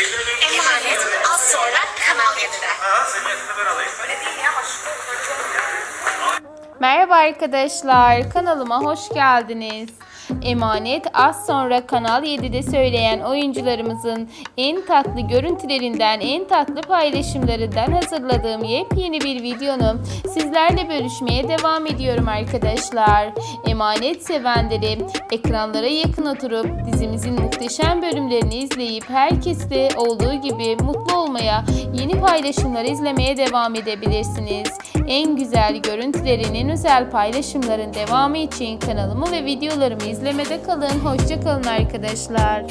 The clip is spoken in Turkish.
Emanet az sonra Kanal 7'de. Merhaba arkadaşlar, kanalıma hoş geldiniz. Emanet az sonra Kanal 7'de söyleyen oyuncularımızın en tatlı görüntülerinden, en tatlı paylaşımlarından hazırladığım yepyeni bir videonu sizlerle bölüşmeye devam ediyorum arkadaşlar. Emanet sevenleri ekranlara yakın oturup dizimizin muhteşem bölümlerini izleyip herkes de olduğu gibi mutlu olmaya, yeni paylaşımları izlemeye devam edebilirsiniz. En güzel görüntülerin, en özel paylaşımların devamı için kanalımı ve videolarımı izlemede kalın. Hoşça kalın arkadaşlar.